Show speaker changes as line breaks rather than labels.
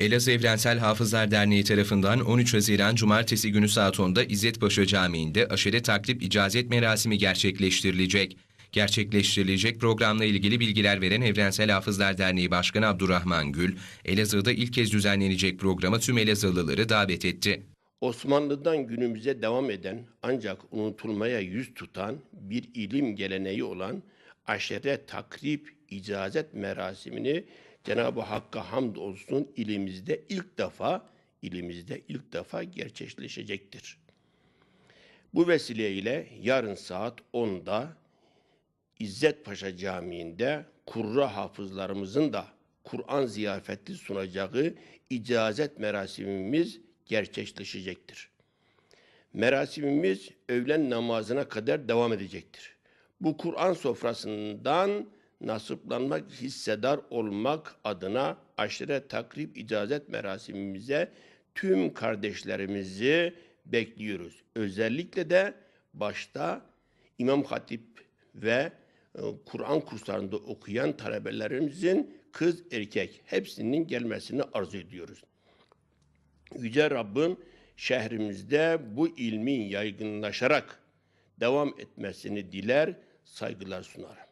Elazığ Evrensel Hafızlar Derneği tarafından 13 Haziran Cumartesi günü saat 10'da İzzet Paşa Camii'nde aşire taklip icazet merasimi gerçekleştirilecek. Gerçekleştirilecek programla ilgili bilgiler veren Evrensel Hafızlar Derneği Başkanı Abdurrahman Gül, Elazığ'da ilk kez düzenlenecek programa tüm Elazığlıları davet etti.
Osmanlı'dan günümüze devam eden ancak unutulmaya yüz tutan bir ilim geleneği olan aşere takrip icazet merasimini Cenab-ı Hakk'a hamd olsun ilimizde ilk defa ilimizde ilk defa gerçekleşecektir. Bu vesileyle yarın saat 10'da İzzet Paşa Camii'nde kurra hafızlarımızın da Kur'an ziyafeti sunacağı icazet merasimimiz gerçekleşecektir. Merasimimiz öğlen namazına kadar devam edecektir. Bu Kur'an sofrasından nasiplanmak, hissedar olmak adına aşire takrip icazet merasimimize tüm kardeşlerimizi bekliyoruz. Özellikle de başta İmam Hatip ve e, Kur'an kurslarında okuyan talebelerimizin kız erkek hepsinin gelmesini arzu ediyoruz. Yüce Rabbim şehrimizde bu ilmin yaygınlaşarak devam etmesini diler, saygılar sunarım.